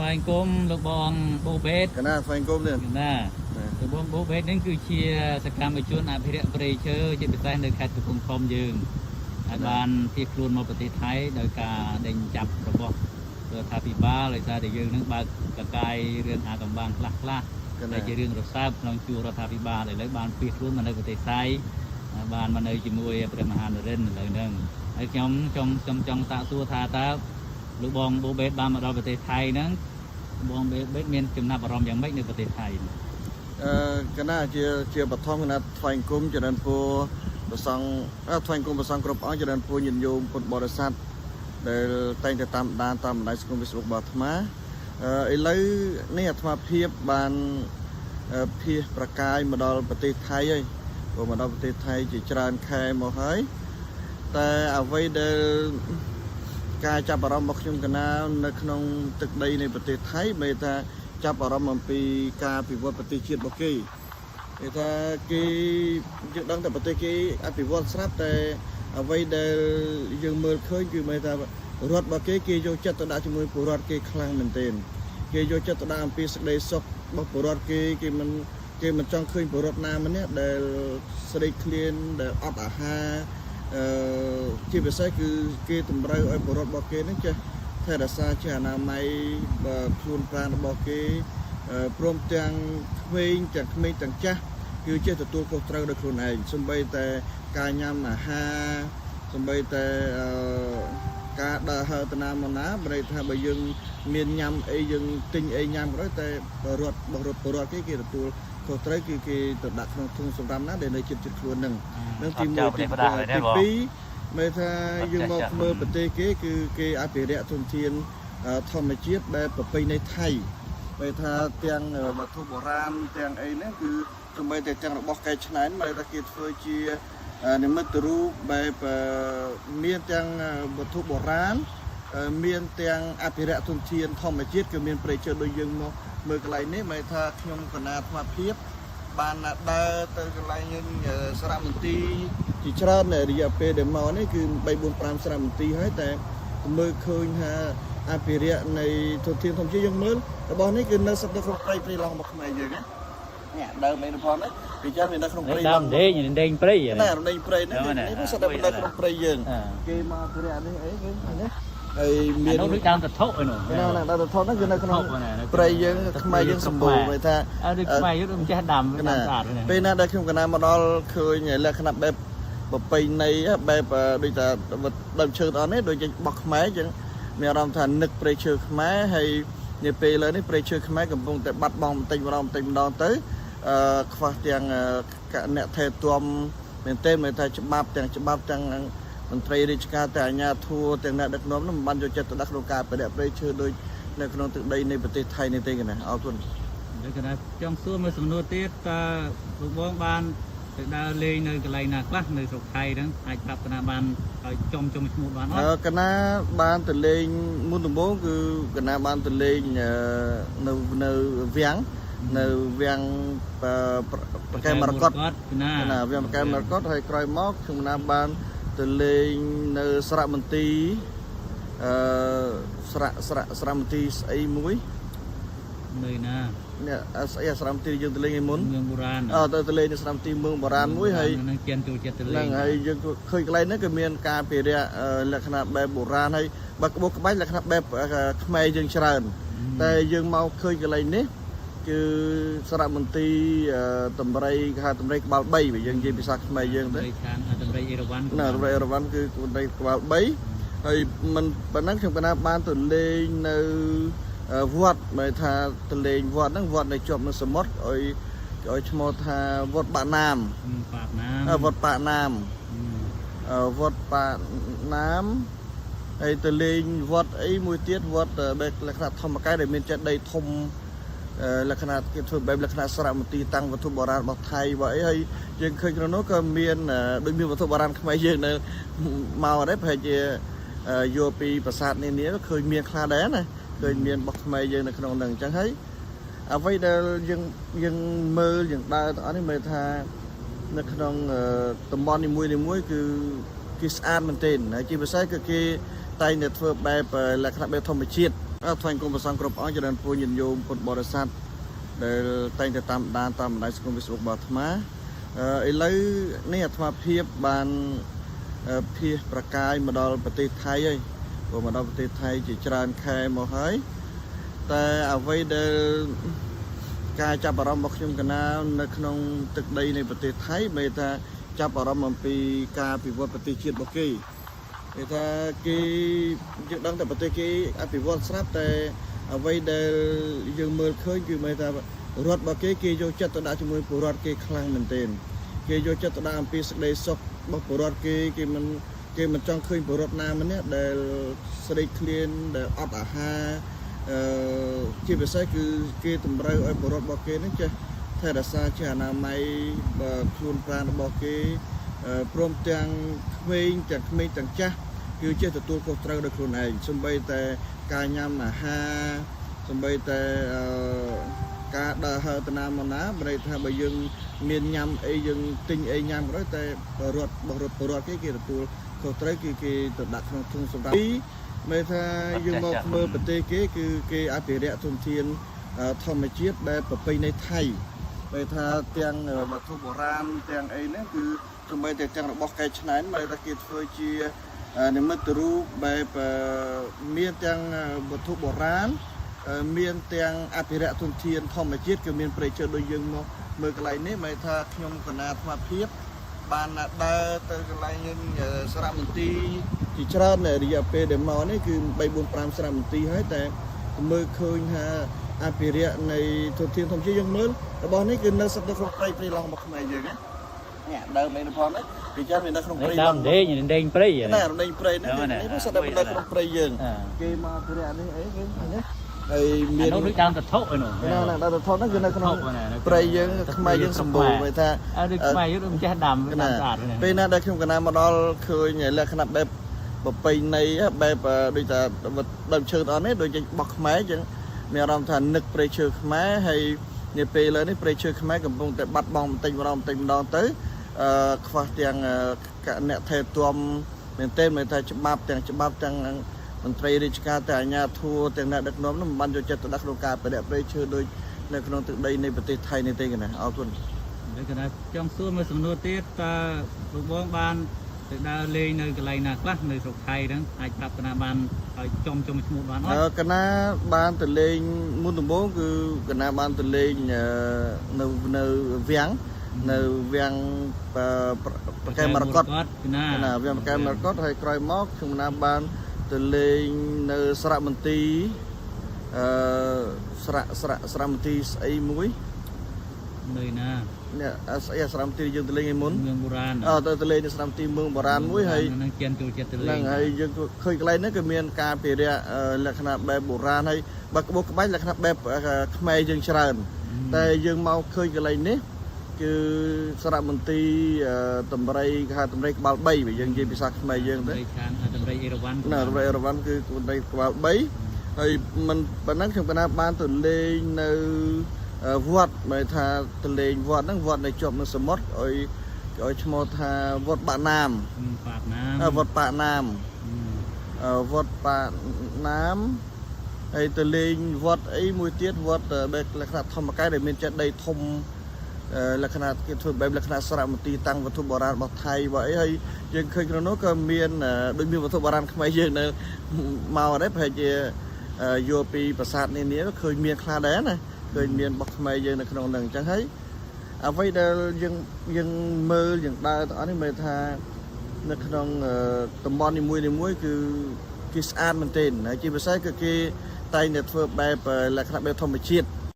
ស្វែងគុំលោកបងបូបេតកណាស្វែងគុំទៀតណាលោកបងបូបេតនេះគឺជាសកម្មជនអភិរក្សព្រៃឈើជាពិសេសនៅខេត្តកំពង់ធំយើងហើយបានភៀសខ្លួនមកប្រទេសថៃដោយការដេញចាប់របស់រដ្ឋាភិបាលដោយសារតែយើងនឹងបើកកកាយរឿងអាកំបាំងខ្លះខ្លះៗកណាដែលជារឿងរសើបក្នុងជួររដ្ឋាភិបាលឥឡូវបានភៀសខ្លួនមកនៅប្រទេសថៃហើយបានមកនៅជាមួយព្រះមហានរិនឥឡូវហ្នឹងហើយខ្ញុំខ្ញុំខ្ញុំចង់សាកសួរថាតើលោកបងបូបេតបានមកដល់ប្រទេសថៃហ្នឹង បងបូបេតមានចំណាប់អារម្មណ៍យ៉ាងម៉េចនៅប្រទេសថៃអឺកណាជាជាបឋមកណាស្វែងគុំចរិនពរប្រសង់អឺស្វែងគុំប្រសង់គ្រប់អង្គចរិនពរញាតិញោមពុទ្ធបរិស័ទដែលតែងតែតាមដានតាមបណ្ដាញសង្គម Facebook របស់អាត្មាអឺឥឡូវនេះអាត្មាភាពបានអឺភៀសប្រកាយមកដល់ប្រទេសថៃហើយព្រោះមកដល់ប្រទេសថៃជាច្រើនខែមកហើយតែអ្វីដែល ការចាប់អារម្មណ៍របស់ខ្ញុំកណានៅក្នុងទឹកដីនៃប្រទេសថៃមានថាចាប់អារម្មណ៍អំពីការអភិវឌ្ឍប្រទេសជាតិរបស់គេគេថាគេយើងដឹងតែប្រទេសគេអភិវឌ្ឍស្រាប់តែអ្វីដែលយើងមើលឃើញគឺមានថារដ្ឋរបស់គេគេយកចិត្តទៅដាក់ជាមួយពលរដ្ឋគេខ្លាំងមែនទែនគេយកចិត្តទៅដាក់អំពីសេចក្តីសុខរបស់ពលរដ្ឋគេគេមិនគេមិនចង់ឃើញពលរដ្ឋណាម្នាក់ដែលស្រេកឃ្លានដែលអត់អាហារ អឺជាពិសេសគឺគេតម្រូវឲ្យពលរដ្ឋរបស់គេហ្នឹងចេះថែរក្សាជាអនាម័យបើខ្លួនប្រាណរបស់គេអឺព្រមទាំងក្មេងទាំងក្មេងទាំងចាស់គឺចេះទទួលខុសត្រូវដោយខ្លួនឯងសំបីតែការញ៉ាំអាហារសំបីតែអឺការដើរហើរទៅណាមកណាបើន័យថាបើយើងមានញ៉ាំអីយើងទិញអីញ៉ាំក៏ដោយតែបើរត់របស់រត់ពលរដ្ឋគេគេទទួល ខុសត្រូវគឺគេទៅដាក់ក្នុងធុងសម្រាប់ណាដែលនៅជិតជិតខ្លួននឹងនឹងទីអត់ចោល1ប្រទេសទីផ្ដាស់ហើយទេបង2មើលថាអត់យើងមកចេះចាស់មើលប្រទេសគេគឺគេអភិរក្សធនធានអឺធម្មជាតិបែបប្រពៃណីថៃមើលថាទាំងអឺវត្ថុបុរាណទាំងអីហ្នឹងគឺទោះបីតែទាំងរបស់កែច្នៃមើលថាគេធ្វើជាអឺនិមិត្តរូបបែបអឺមានទាំងអឺវត្ថុបុរាណអឺ មានទាំងអភិរក្សធនធានធម្មជាតិគឺមានប្រៃឈើដូចយើងមកមើលកន្លែងនេះមើលថាខ្ញុំកណាអាត្មាភាពបានដើរទៅកន្លែងយើងអឺសារមន្ទីរជាច្រើននៅរយៈពេលដែលមកនេះគឺ3 4 5សារមន្ទីរហើយតែមើលឃើញថាអភិរក្សនៃធនធានធម្មជាតិយើងមើលរបស់នេះគឺនៅសត្វនៅក្នុងព្រៃព្រៃឡង់របស់ខ្មែរយើងណានេះដើមអីនោះផងណាពីចាំវានៅក្នុងព្រៃដើឡមង់ដេញដេញព្រៃណារដីព្រៃនេះដើមណានេះសត្វនៅក្នុងព្រៃយើងអាគេមកអភិរក្សនេះអីគេនេះ ហើយមាននោះដូចដើមតថុឯនោះណាណាដល់ទៅថតហ្នឹងគឺនៅក្នុងថុណាព្រៃយើងខ្មែរយើងសម្បូរហើយថាអើដូចខ្មែរយើងដូចចេះដាំកដាណាំស្អាតហ្នឹងពេលណាដែលខ្ញុំកណាមកដល់ឃើញលក្ខណៈបែបប្រពៃណីបែបអឺដូចថាដើមឈើទាំងអស់នេះដូចជាបោះខ្មែរអញ្ចឹងមានអារម្មណ៍ថានឹកព្រៃឈើខ្មែរហើយនាពេលឥឡូវនេះព្រៃឈើខ្មែរកំពុងតែបាត់បង់បន្តិចម្ដងបន្តិចម្ដងទៅអឺខ្វះទាំងអឺកអ្នកថែទាំមែនទេមែនថាច្បាប់ទាំងច្បាប់ទាំង មន្ត្រីរាជការទាំងអាជ្ញាធរទាំងអ្នកដឹកនាំនោះមិនបានយកចិត្តទុកដាក់ក្នុងការប្រតិបត្តិព្រៃឈើដូចនៅក្នុងទឹកដីនៃប្រទេសថៃនេះទេកណាអរគុណដូចគេថាចង់សួរមួយសំណួរទៀតតើលោកបងបានទៅដើរលេងនៅកន្លែងណាខ្លះនៅស្រុកថៃហ្នឹងអាចប្រាប់កណាបានឲ្យចំចំឈ្មោះបានអអឺត់កណាបានទៅលេងមុនដំបូងគឺកណាបានទៅលេងអឺនៅនៅវាំងនៅវាំងអឺប្រប្រកែមរកតណាកណាវាំងប្រកែមរកតហើយក្រោយមកខ្ញុំកណាបាន ទៅលេងនៅស្រៈមន្ទីរអឺស្រៈស្រៈស្រៈមន្ទីរស្អីមួយនៅណាអ្នកស្អីអាស្រមទីយើងទៅលេងឯមុនមឿងបុរាណអើទៅទៅលេងនៅស្រមទីមឿងបុរាណមួយហើយនឹងជៀនចូលចិត្តទៅលេងហ្នឹងហើយយើងឃើញកន្លែងហ្នឹងគឺមានការពិរិយលក្ខណៈបែបបុរាណហើយបើក្បោះក្បាច់លក្ខណៈបែបខ្មែរយើងច្រើនតែយើងមកឃើញកន្លែងនេះ គឺសារមន្ទីរអឺតម្រៃគេហៅតម្រៃក្បាល3បើយើងនិយាយភាសាខ្មែរយើងទៅទៅខាងតម្រៃអេរ៉ាវ៉ាន់ណាតម្រៃរវ៉ាន់គឺតម្រៃក្បាល3ហើយមិនប៉ុណ្ណឹងខ្ញុំកណាបានទៅលេងនៅអឺវត្តមកថាទៅលេងវត្តហ្នឹងវត្តនៅជាប់នឹងសមុទ្រឲ្យឲ្យឈ្មោះថាវត្តបាក់ណាមប៉ាកណាអឺវត្តបាក់ណាមអឺវត្តបាណាមហើយទៅលេងវត្តអីមួយទៀតវត្តដែលលក្ខណៈធម្មកាយដែលមានចេតិយធំអឺ លក្ខណៈគេធ្វើបែបលក្ខណៈសារមន្ទីរតាំងវត្ថុបុរាណរបស់ថៃរបស់អីហើយយើងឃើញក្នុងនោះក៏មានអឺដូចមានវត្ថុបុរាណខ្មែរយើងនៅមកដែរប្រហែលជាអឺយកពីប្រាសាទនានាឃើញមានខ្លះដែរណាឃើញមានរបស់ខ្មែរយើងនៅក្នុងហ្នឹងអញ្ចឹងហើយអ្វីដែលយើងយើងមើលយើងដើរទាំងអស់នេះមើលថានៅក្នុងអឺតំបន់នីមួយៗមួយគឺគេស្អាតមែនទែនហើយជាពិសេសគឺគេតែងតែធ្វើបែបអឺលក្ខណៈបែបធម្មជាតិអរ ថ្វាយគុំព្រះសង្ឃគ្រប់អង្គច្រើនពូញាតិញោមពុទ្ធបរិស័ទដែលតែងតែតាមដានតាមបណ្ដាញសង្គម Facebook របស់អាត្មាអឺឥឡូវនេះអាត្មាភាពបានអឺភៀសប្រកាយមកដល់ប្រទេសថៃហើយព្រោះមកដល់ប្រទេសថៃជាច្រើនខែមកហើយតែអ្វីដែលការចាប់អារម្មណ៍របស់ខ្ញុំកណានៅក្នុងទឹកដីនៃប្រទេសថៃបែរថាចាប់អារម្មណ៍អំពីការពិវត្តប្រទេសជាតិរបស់គេ គេថាគេយើងដឹងតែប្រទេសគេអភិវឌ្ឍស្រាប់តែអ្វីដែលយើងមើលឃើញគឺមានថារដ្ឋរបស់គេគេយកចិត្តទៅដាក់ជាមួយពលរដ្ឋគេខ្លាំងមែនទែនគេយកចិត្តទៅដាក់អំពីសេចក្តីសុខរបស់ពលរដ្ឋគេគេមិនគេមិនចង់ឃើញពលរដ្ឋណាម្នាក់ដែលស្រេកឃ្លានដែលអត់អាហារអឺជាពិសេសគឺគេតម្រូវឲ្យពលរដ្ឋរបស់គេនឹងចេះថែរក្សាជាអនាម័យបើខ្លួនប្រាណរបស់គេអឺ ព្រមទាំងក្មេងទាំងក្មេងទាំងចាស់គឺចេះទទួលខុសត្រូវដោយខ្លួនឯងសំបីតែការញ៉ាំអាហារសំបីតែអឺការដើរហើរទៅណាមកណាបើន័យថាបើយើងមានញ៉ាំអីយើងទិញអីញ៉ាំក៏ដោយតែរត់របស់រត់ពលរដ្ឋគេគេទទួលខុសត្រូវគឺគេទៅដាក់ក្នុងធុងសម្រាប់ពីរមានថាយើងមកមើលប្រទេសគេគឺគេអភិរក្សធនធានអឺធម្មជាតិបែបប្រពៃណីថៃបែរថាទាំងវត្ថុបុរាណទាំងអីហ្នឹងគឺ ទោះបីតែទាំងរបស់កែច្នៃបែរថាគេធ្វើជានិមិត្តរូបបែបអឺមានទាំងវត្ថុបុរាណអឺមានទាំងអភិរក្សធនធានធម្មជាតិគឺមានប្រៃឈើដូចយើងមកមើលកន្លែងនេះបែរថាខ្ញុំកណាអាត្មាភាពបានដើរទៅកន្លែងយើងសារមន្ទីរជាច្រើននៅរយៈពេលដែលមកនេះគឺ3 4 5សារមន្ទីរហើយតែមើលឃើញថាអភិរក្សនៃធនធានធម្មជាតិយើងមើលរបស់នេះគឺនៅសត្វនៅក្នុងព្រៃព្រៃឡង់របស់ខ្មែរយើងណា នេះដើមឯនេះផងណាពីចាំវានៅក្នុងនេះព្រៃដើឡមង់ដេញដេញព្រៃណារំលែងព្រៃនេះហ្នឹងណានេះសត្វនៅក្នុងព្រៃយើងអឺគេមកអភិរក្សនេះអីគេនេះហើយមាមាននដូចដើមតថុឯនោះណាណាដល់ទៅថតហ្នឹងគឺនៅក្នុងថុណាព្រៃយើងខ្មែរយើងសម្បូរបើថាអើដូចខ្មែរយើងដូចចេះដាំដាំណាស្អាតណាពេលណាដែលខ្ញុំកណាមកដល់ឃើញលក្ខណៈបែបប្រពៃណីបែបដូចថាដើមឈើទាំងអស់នេះដូចជារបស់ខ្មែរអញ្ចឹងមានអារម្មណ៍ថានឹកព្រៃឈើខ្មែរហើយនាពេលឥឡូវនេះព្រៃឈើខ្មែរកំពុងតែបាត់បង់បន្តិចម្ដងបន្តិចម្ដងទៅអឺ ខ្វះទាំងអឺកអ្នកថែទាំមែនទែនមានថាច្បាប់ទាំងច្បាប់ទាំងមន្ត្រីរាជការទាំងអាជ្ញាធរទាំងអ្នកដឹកនាំនោះមិនបានយកចិត្តទុកដាក់ក្នុងការបរិយាព្រៃឈើដូចនៅក្នុងទឹកដីនៃប្រទេសថៃនេះទេកណាអរគុណដូចគេថាចង់សួរមួយសំណួរទៀតតើលោកបងបានទៅដើរលេងនៅកន្លែងណាខ្លះនៅស្រុកថៃហ្នឹងអាចប្រាប់កណាបានឲ្យចំចំឈ្មោះបានអអឺត់កណាបានទៅលេងមុនដំបូងគឺកណាបានទៅលេងអឺនៅនៅវាំង នៅវាំងប្រកែមរកតណាវាំងប្រកែមរកតហើយក្រោយមកខ្ញុំណាបានទៅលេងនៅស្រៈមន្ទីរអឺស្រៈស្រៈស្រៈមន្ទីរស្អីមួយនៅណានេះស្អីអាស្រមទីយើងទៅលេងឯមុនមឿងបុរាណអត់ទៅទៅលេងនៅស្រមទីមឿងបុរាណមួយហើយនឹងជៀនចូលចិត្តទៅលេងហ្នឹងហើយយើងឃើញកន្លែងហ្នឹងគឺមានការពិរិយលក្ខណៈបែបបុរាណហើយបើក្បោះក្បាច់លក្ខណៈបែបខ្មែរយើងច្រើនតែយើងមកឃើញកន្លែងនេះ គឺសារមន្ទីរអឺតម្រៃគេហៅតម្រៃក្បាល3បើយើងនិយាយភាសាខ្មែរយើងទៅទៅខាងតម្រៃអេរ៉ាវ៉ាន់ណាតម្រៃអរវ៉ាន់គឺតម្រៃក្បាល3ហើយមិនប៉ុណ្ណឹងខ្ញុំកណាបានទៅលេងនៅអឺវត្តមកថាទៅលេងវត្តហ្នឹងវត្តនៅជាប់នឹងសមុទ្រឲ្យឲ្យឈ្មោះថាវត្តបាក់ណាមប៉ាតណាអឺវត្តបាក់ណាមអឺវត្តបាណាមហើយទៅលេងវត្តអីមួយទៀតវត្តអឺបែបលក្ខណៈធម្មកាយដែលមានចេតិយធំអឺ លក្ខណៈគេធ្វើបែបលក្ខណៈសារមន្ទីរតាំងវត្ថុបុរាណរបស់ថៃរបស់អីហើយយើងឃើញក្នុងនោះក៏មានអឺដូចមានវត្ថុបុរាណខ្មែរយើងនៅមកដែរប្រហែលជាអឺយកពីប្រាសាទនានាឃើញមានខ្លះដែរណាឃើញមានរបស់ខ្មែរយើងនៅក្នុងហ្នឹងអញ្ចឹងហើយអ្វីដែលយើងយើងមើលយើងដើរទាំងអស់នេះមើលថានៅក្នុងអឺតំបន់នីមួយៗមួយគឺគេស្អាតមែនទែនហើយជាពិសេសគឺគេតែងតែធ្វើបែបអឺលក្ខណៈបែបធម្មជាតិ